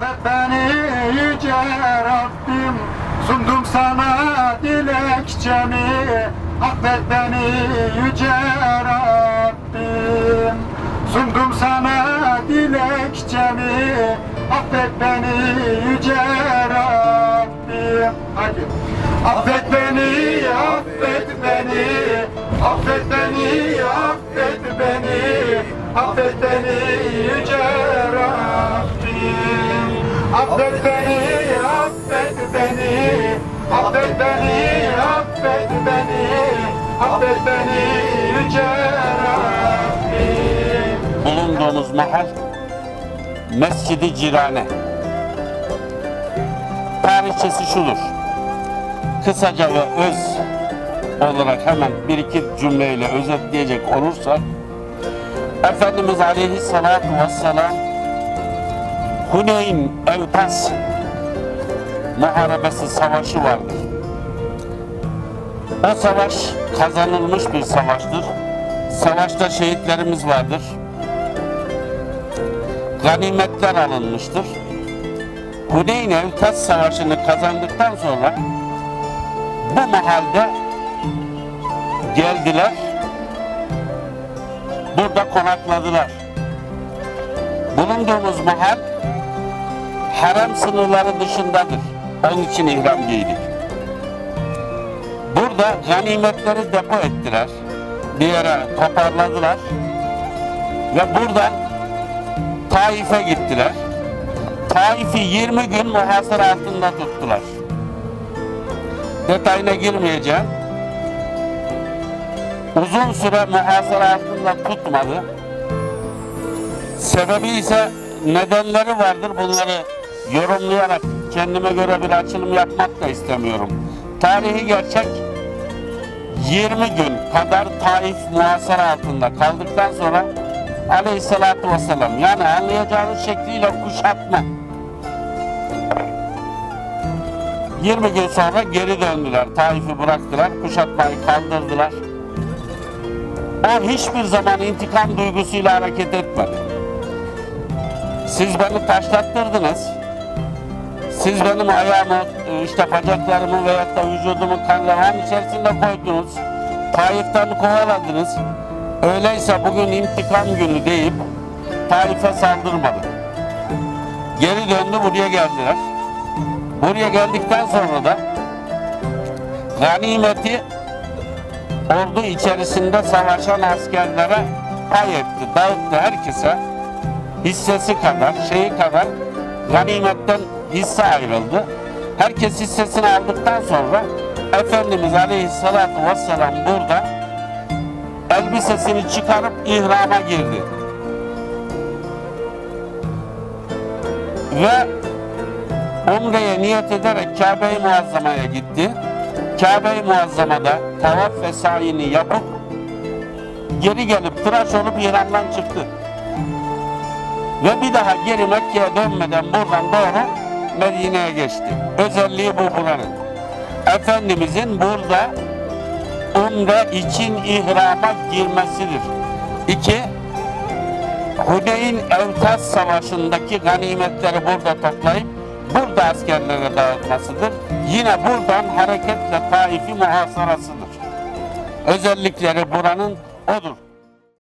Affet beni yüce Rabbim Sundum sana dilekçemi. Affet beni yüce Rabbim Sundum sana dilekçemi. Affet beni yüce Rabbim. Hadi Affet beni, affet beni. Affet beni, affet beni. Affet beni yüce Rabbim Affet beni, affet beni Affet beni, affet beni Affet beni yüce Rabbim bulunduğumuz mahal Mescidi Cirane. Tarihçesi şudur. Kısaca ve öz olarak hemen bir iki cümleyle özetleyecek olursak Efendimiz Aleyhisselatü Vesselam Huneyn Evtas muharebesi savaşı vardır. O savaş kazanılmış bir savaştır. Savaşta şehitlerimiz vardır ganimetler alınmıştır. Huneyn Evtas Savaşı'nı kazandıktan sonra bu mahalde geldiler, burada konakladılar. Bulunduğumuz mahal harem sınırları dışındadır. Onun için ihram giydik. Burada ganimetleri depo ettiler. Bir yere toparladılar. Ve buradan Taif'e gittiler. Taif'i 20 gün muhasara altında tuttular. Detayına girmeyeceğim. Uzun süre muhasara altında tutmadı. Sebebi ise nedenleri vardır. Bunları yorumlayarak kendime göre bir açılım yapmak da istemiyorum. Tarihi gerçek 20 gün kadar Taif muhasara altında kaldıktan sonra Aleyhisselatü Vesselam yani anlayacağınız şekliyle kuşatma. 20 gün sonra geri döndüler. Taif'i bıraktılar. Kuşatmayı kaldırdılar. O hiçbir zaman intikam duygusuyla hareket etmedi. Siz beni taşlattırdınız. Siz benim ayağımı, işte bacaklarımı veyahut da vücudumu kanların içerisinde koydunuz. Taif'ten kovaladınız. Öyleyse bugün intikam günü deyip Taif'e saldırmadı. Geri döndü buraya geldiler. Buraya geldikten sonra da ganimeti ordu içerisinde savaşan askerlere pay etti, dağıttı herkese hissesi kadar, şeyi kadar ganimetten hisse ayrıldı. Herkes hissesini aldıktan sonra Efendimiz Aleyhisselatü Vesselam burada elbisesini çıkarıp ihrama girdi. Ve Umre'ye niyet ederek Kabe-i Muazzama'ya gitti. Kabe-i Muazzama'da tavaf ve sayini yapıp geri gelip tıraş olup ihramdan çıktı. Ve bir daha geri Mekke'ye dönmeden buradan doğru Medine'ye geçti. Özelliği bu buranın. Efendimizin burada umre için ihrama girmesidir. İki, Huneyn Evtas Savaşı'ndaki ganimetleri burada toplayıp burada askerlere dağıtmasıdır. Yine buradan hareketle Taif'i muhasarasıdır. Özellikleri buranın odur.